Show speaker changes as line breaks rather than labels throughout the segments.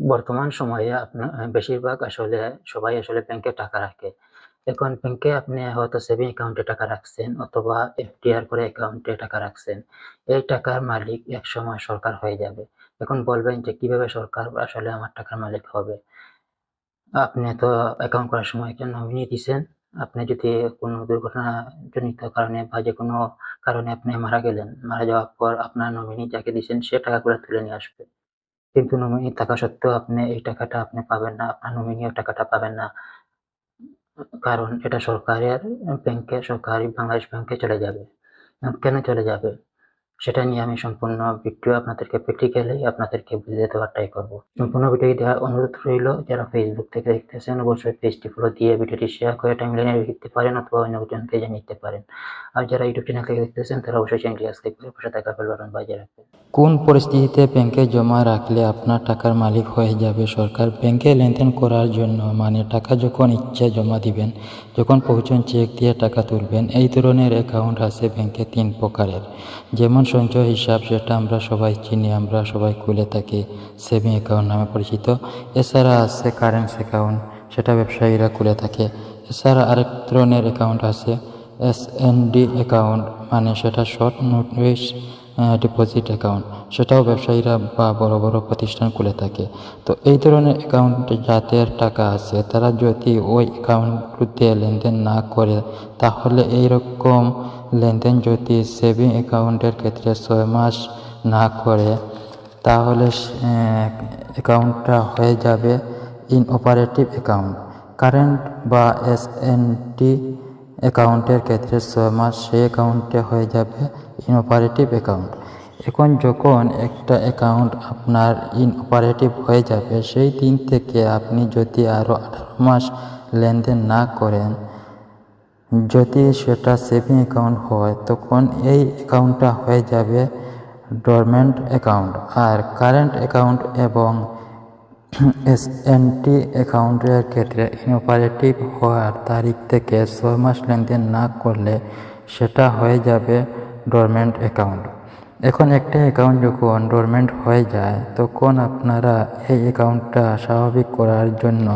বর্তমান সময়ে আপনার বেশিরভাগ আসলে সবাই আসলে ব্যাংকে টাকা রাখে। এখন ব্যাংকে আপনি হয়তো সেভিং অ্যাকাউন্টে টাকা রাখছেন অথবা এফডিআর করে অ্যাকাউন্টে টাকা রাখছেন। এই টাকার মালিক একসময় সরকার হয়ে যাবে। এখন বলবেন যে কীভাবে সরকার আসলে আমার টাকার মালিক হবে? আপনি তো অ্যাকাউন্ট করার সময় একটা নমিনি দিছেন। আপনি যদি কোনো দুর্ঘটনাজনিত কারণে বা যেকোনো কারণে আপনি মারা গেলেন, মারা যাওয়ার পর আপনার নমিনি যাকে দিছেন সে টাকাগুলা তুলে নিয়ে আসবে। কিন্তু নমিনি থাকা সত্ত্বেও আপনি এই টাকাটা আপনি পাবেন না। আপনার নমিনিও টাকাটা পাবেন না। কারণ এটা সরকারের ব্যাংকে সরকারি বাংলাদেশ ব্যাংকে চলে যাবে। কেন চলে যাবে? সেটা নিয়ে আমি সম্পূর্ণ ভিডিও আপনাদেরকে প্র্যাকটিক্যালি আপনাদেরকে বুঝিয়ে দেওয়ার ট্রাই করব। সম্পূর্ণ ভিডিওটি দেখার অনুরোধ রইল। যারা ফেসবুক থেকে দেখতেছেন অবশ্যই পেজটি ফলো দিয়ে ভিডিওটি শেয়ার করে টাইমলাইনে রেখে দিতে পারেন অথবা অন্য অন্যজনকে জানিয়ে পারেন। আর যারা ইউটিউব চ্যানেল থেকে দেখতেছেন তারা অবশ্যই চ্যানেলটি সাবস্ক্রাইব করে পাশে থাকা বেল বাটন বাজিয়ে রাখবেন।
কোন পরিস্থিতিতে ব্যাংকে জমা রাখলে আপনার টাকার মালিক হয়ে যাবে সরকার? ব্যাংকে লেনদেন করার জন্য মানে টাকা যখন ইচ্ছে জমা দিবেন, যখন পৌঁছন চেক দিয়ে টাকা তুলবেন। এই ধরনের অ্যাকাউন্ট আছে ব্যাংকে তিন প্রকারের। যেমন সঞ্চয় হিসাব যেটা আমরা সবাই চিনি, আমরা সবাই খুলে থাকি সেভিং অ্যাকাউন্ট নামে পরিচিত। এছাড়া আছে কারেন্ট অ্যাকাউন্ট সেটা ব্যবসায়ীরা খুলে থাকে। এছাড়া আরেক ধরনের অ্যাকাউন্ট আছে এস এন ডি অ্যাকাউন্ট মানে সেটা শর্ট নোটিশ ডিপোজিট অ্যাকাউন্ট সেটাও ব্যবসায়ীরা বা বড় বড় প্রতিষ্ঠান খুলে থাকে। তো এই ধরনের অ্যাকাউন্টে যাদের টাকা আছে, তারা যদি ওই অ্যাকাউন্টগুলোতে লেনদেন না করে, তাহলে এই রকম লেনদেন যদি সেভিং অ্যাকাউন্টের ক্ষেত্রে ছয় মাস না করে, তাহলে অ্যাকাউন্টটা হয়ে যাবে ইন অপারেটিভ অ্যাকাউন্ট কারেন্ট বা এস এন টি অ্যাকাউন্টের ক্ষেত্রে ছয় মাস সেই অ্যাকাউন্টে হয়ে যাবে ইনঅপারেটিভ অ্যাকাউন্ট এখন যখন একটা অ্যাকাউন্ট আপনার ইনঅপারেটিভ হয়ে যাবে, সেই দিন থেকে আপনি যদি আরও আঠারো মাস লেনদেন না করেন, যদি সেটা সেভিং অ্যাকাউন্ট হয়, তখন এই অ্যাকাউন্টটা হয়ে যাবে ডরমেন্ট অ্যাকাউন্ট আর কারেন্ট অ্যাকাউন্ট এবং এস এন টি অ্যাকাউন্টের ক্ষেত্রে ইনঅপারেটিভ হওয়ার তারিখ থেকে ছয় মাস লেনদেন না করলে সেটা হয়ে যাবে ডরমেন্ট অ্যাকাউন্ট এখন একটা অ্যাকাউন্ট যখন ডরমেন্ট হয়ে যায়, তখন আপনারা এই অ্যাকাউন্টটা স্বাভাবিক করার জন্য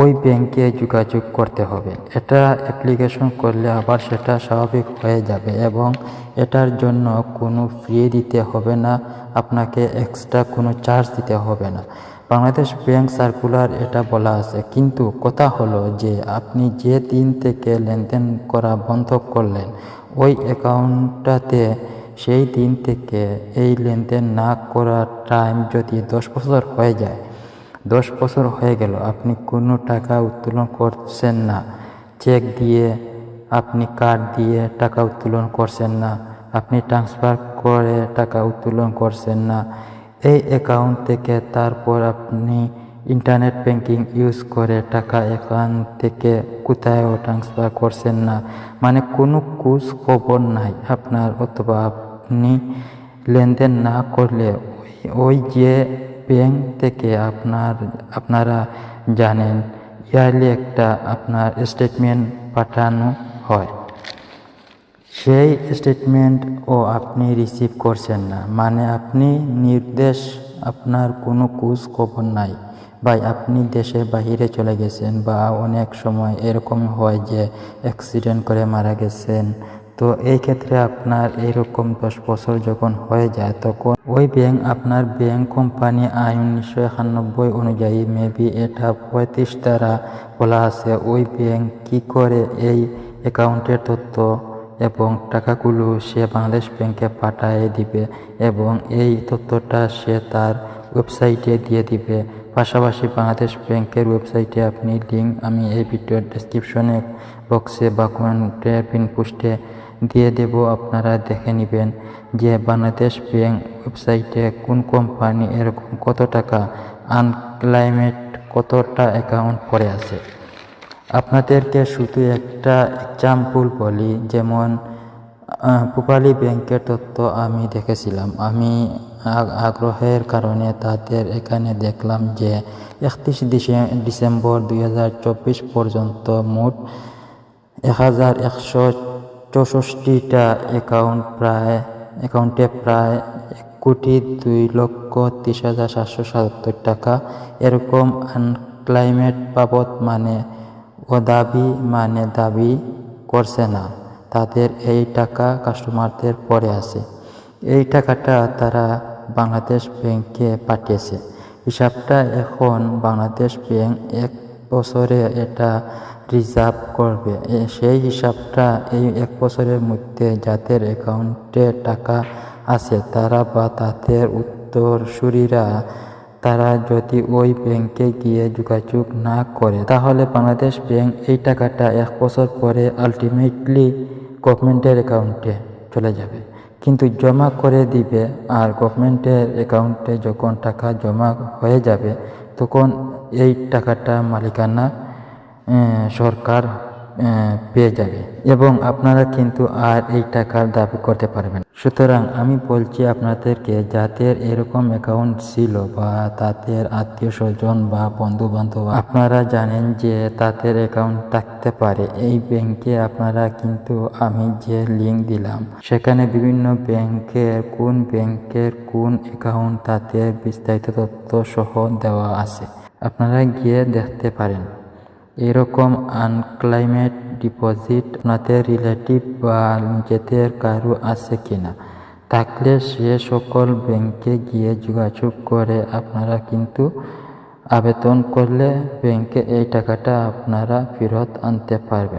ওই ব্যাংকে যোগাযোগ করতে হবে। এটা অ্যাপ্লিকেশন করলে আবার সেটা স্বাভাবিক হয়ে যাবে এবং এটার জন্য কোনো ফি দিতে হবে না, আপনাকে এক্সট্রা কোনো চার্জ দিতে হবে না। বাংলাদেশ ব্যাংক সার্কুলার এটা বলা আছে। কিন্তু কথা হলো যে, আপনি যে দিন থেকে লেনদেন করা বন্ধ করলেন, ওই অ্যাকাউন্টটাতে সেই দিন থেকে এই লেনদেন না করার টাইম যদি দশ বছর হয়ে যায়, দশ বছর হয়ে গেল, আপনি কোনো টাকা উত্তোলন করছেন না। চেক দিয়ে, আপনি কার্ড দিয়ে টাকা উত্তোলন করছেন না। আপনি ট্রান্সফার করে টাকা উত্তোলন করছেন না। এই অ্যাকাউন্ট থেকে তারপর আপনি ইন্টারনেট ব্যাংকিং ইউজ করে টাকা এখান থেকে কোথায়ও ট্রান্সফার করছেন না। মানে কোনো কুচ খবর নাই আপনার অথবা আপনি লেনদেন না করলে ওই যে ব্যাংক থেকে আপনার, আপনারা জানেন ইয়ারলি একটা আপনার স্টেটমেন্ট পাঠানো হয়। সেই স্টেটমেন্টও আপনি রিসিভ করছেন না। মানে আপনি নির্দেশ, আপনার কোনো কুচ খবর নাই ভাই আপনি দেশের বাহিরে চলে গেছেন বা অনেক সময় এরকম হয় যে অ্যাক্সিডেন্ট করে মারা গেছেন। তো এই ক্ষেত্রে আপনার এরকম দশ বছর যখন হয়ে যায়, তখন ওই ব্যাংক আপনার ব্যাংক কোম্পানি আইন উনিশশো একানব্বই অনুযায়ী মেবি এটা পঁয়ত্রিশ দ্বারা বলা আছে, ওই ব্যাংক কী করে এই অ্যাকাউন্টের তথ্য এবং টাকাগুলো সে বাংলাদেশ ব্যাংকে পাঠিয়ে দিবে এবং এই তথ্যটা সে তার ওয়েবসাইটে দিয়ে দিবে। পাশাপাশি বাংলাদেশ ব্যাংকের ওয়েবসাইটে আপনি লিঙ্ক আমি এই ভিডিওর ডেসক্রিপশনে বক্সে বা কমেন্টের পিন পোস্টে দিয়ে দেব, আপনারা দেখে নেবেন যে বাংলাদেশ ব্যাংক ওয়েবসাইটে কোন কোম্পানি এরকম কত টাকা আনক্লাইমেট কতটা অ্যাকাউন্ট পড়ে আছে। আপনাদেরকে শুধু একটা এক্সাম্পল বলি, যেমন পুপালি ব্যাংকের তথ্য আমি দেখেছিলাম। আমি আগ্রহের কারণে তাদের এখানে দেখলাম যে, একত্রিশ ডিসেম্বর দু হাজার চব্বিশ পর্যন্ত মোট এক হাজার একশো চৌষট্টিটা অ্যাকাউন্ট প্রায় অ্যাকাউন্টে প্রায় এক কোটি দুই লক্ষ তিরিশ হাজার সাতশো সাতাত্তর টাকা। এরকম আনক্লাইমেট বাবদ মানে অদাবি মানে দাবি করছে না। তাদের এই টাকা কাস্টমারদের পরে আছে। এই টাকাটা তারা বাংলাদেশ ব্যাংকে পাঠিয়েছে। হিসাবটা এখন বাংলাদেশ ব্যাংক এক বছরে এটা রিজার্ভ করবে। সেই হিসাবটা এই এক বছরের মধ্যে যাদের অ্যাকাউন্টে টাকা আছে তারা বা তাদের উত্তরসূরিরা তারা যদি ওই ব্যাংকে গিয়ে যোগাযোগ না করে, তাহলে বাংলাদেশ ব্যাংক এই টাকাটা এক বছর পরে আলটিমেটলি গভর্নমেন্টের অ্যাকাউন্টে চলে যাবে। কিন্তু জমা করে দিবে আর গভর্নমেন্টের অ্যাকাউন্টে যখন টাকা জমা হয়ে যাবে, তখন এই টাকাটা মালিকানা সরকার পেয়ে যাবে। এবং আপনারা কিন্তু আর এই টাকার দাবি করতে পারবেন সুতরাং আমি বলছি আপনাদেরকে, যাদের এরকম অ্যাকাউন্ট ছিল বা তাদের আত্মীয় স্বজন বা বন্ধু বান্ধব আপনারা জানেন যে তাদের অ্যাকাউন্ট থাকতে পারে। এই ব্যাংকে আপনারা কিন্তু আমি যে লিঙ্ক দিলাম, সেখানে বিভিন্ন ব্যাংকের কোন ব্যাংকের কোন অ্যাকাউন্ট তাদের বিস্তারিত তথ্য সহ দেওয়া আছে। আপনারা গিয়ে দেখতে পারেন। এরকম আনক্লাইমেট ডিপোজিট আপনাদের রিলেটিভ বা নিজেদের কারও আছে কিনা? থাকলে সে সকল ব্যাংকে গিয়ে যোগাযোগ করে আপনারা কিন্তু আবেদন করলে ব্যাংকে এই টাকাটা আপনারা ফেরত আনতে পারবেন।